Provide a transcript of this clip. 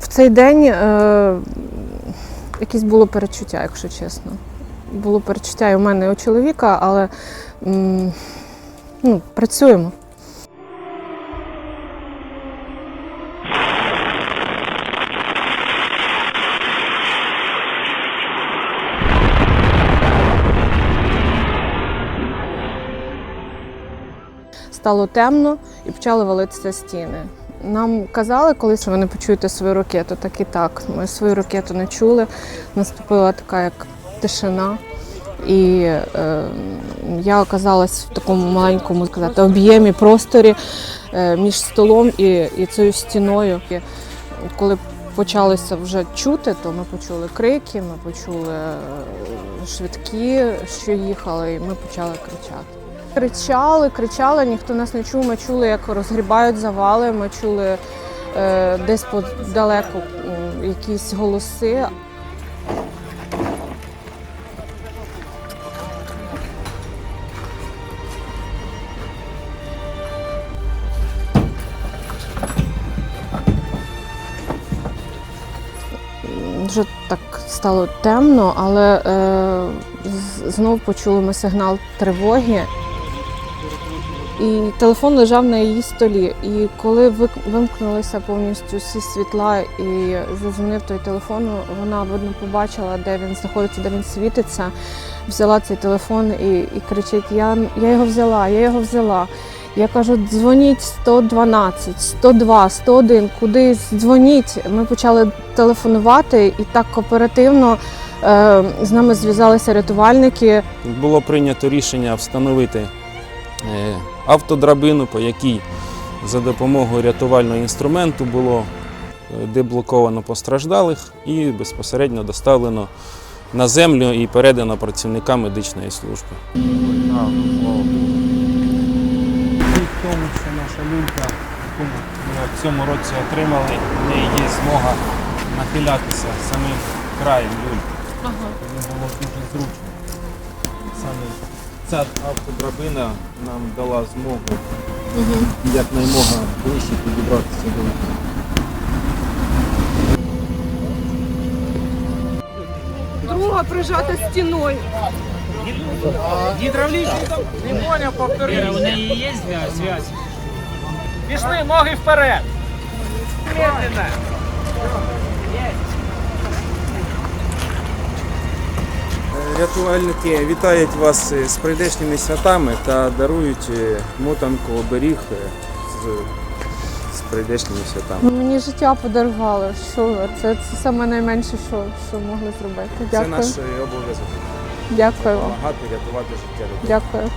В цей день е, якесь було перечуття, якщо чесно. Було перечуття і у мене, і у чоловіка, але м, ну, працюємо. Стало темно і почали валитися стіни. Нам казали, коли що ви не почуєте свою ракету, так і так. Ми свою ракету не чули. Наступила така як тишина. І е, я оказалась в такому маленькому сказати, об'ємі, просторі е, між столом і, і цією стіною. І коли почалося вже чути, то ми почули крики, ми почули е, швидкі, що їхали, і ми почали кричати. Кричали, кричали, ніхто нас не чув. Ми чули, як розгрібають завали. Ми чули е, десь подалеку якісь голоси. Вже так стало темно, але е, знов почули ми сигнал тривоги. І телефон лежав на її столі. І коли вимкнулися повністю всі світла і зазвонив той телефон, вона видно побачила, де він знаходиться, де він світиться. Взяла цей телефон і, і кричить: я, я його взяла, я його взяла. Я кажу, дзвоніть 112, 102, 101, кудись дзвоніть. Ми почали телефонувати і так оперативно е, з нами зв'язалися рятувальники. Було прийнято рішення встановити е, автодрабину, по якій за допомогою рятувального інструменту було е, деблоковано постраждалих і безпосередньо доставлено на землю і передано працівникам медичної служби. В тому, що наша люлька, яку ми в цьому році отримали, в неї є змога нахилятися самим краєм люльки. Тому було дуже зручно. Саме ця автодрабина нам дала змогу якнаймога ближче підібратися до люльки. Друга прижата стіною. Не понял, повтори. У неї є зв'язь? Пішли, ноги вперед. Медленно. Рятувальники вітають вас з прийдешніми святами та дарують е, мотанку оберіг е, з, з прийдешніми святами. Ну, Мені життя подарувало. Що це, це саме найменше, що, що могли зробити. Це Дякую. наш е, обов'язок Дякую вам. рятувати життя людей. Дякую.